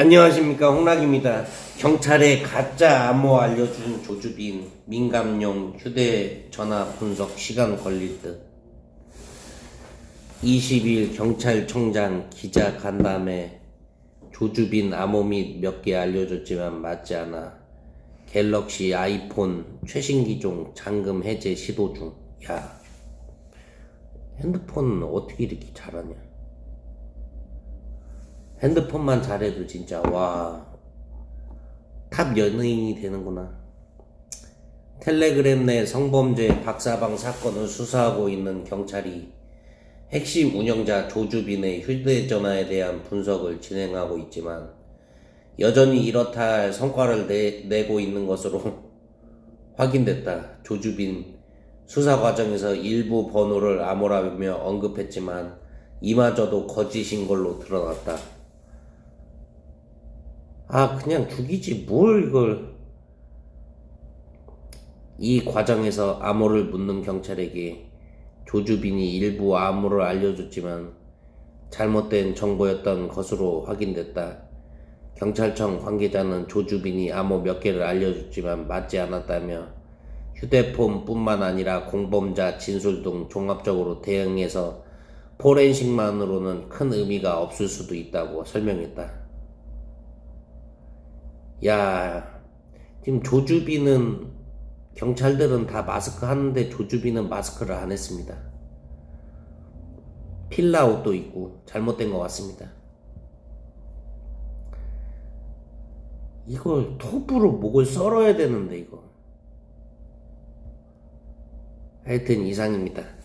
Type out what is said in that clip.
안녕하십니까 홍락입니다. 경찰에 가짜 암호 알려준 조주빈 민감용 휴대전화 분석 시간 걸릴 듯 20일 경찰청장 기자 간담회 조주빈 암호 및 몇 개 알려줬지만 맞지 않아 갤럭시 아이폰 최신 기종 잠금 해제 시도 중. 야 핸드폰 어떻게 이렇게 잘하냐? 핸드폰만 잘해도 진짜 와 탑 연예인이 되는구나. 텔레그램 내 성범죄 박사방 사건을 수사하고 있는 경찰이 핵심 운영자 조주빈의 휴대전화에 대한 분석을 진행하고 있지만 여전히 이렇다 할 성과를 내, 내고 있는 것으로 확인됐다. 조주빈 수사 과정에서 일부 번호를 암호라며 언급했지만 이마저도 거짓인 걸로 드러났다. 아, 그냥 죽이지, 뭘 이걸. 이 과정에서 암호를 묻는 경찰에게 조주빈이 일부 암호를 알려줬지만 잘못된 정보였던 것으로 확인됐다. 경찰청 관계자는 조주빈이 암호 몇 개를 알려줬지만 맞지 않았다며 휴대폰뿐만 아니라 공범자 진술 등 종합적으로 대응해서 포렌식만으로는 큰 의미가 없을 수도 있다고 설명했다. 야, 지금 조주빈은 경찰들은 다 마스크 하는데 조주빈은 마스크를 안 했습니다. 필라 옷도 입고 잘못된 것 같습니다. 이걸 톱으로 목을 썰어야 되는데 이거. 하여튼 이상입니다.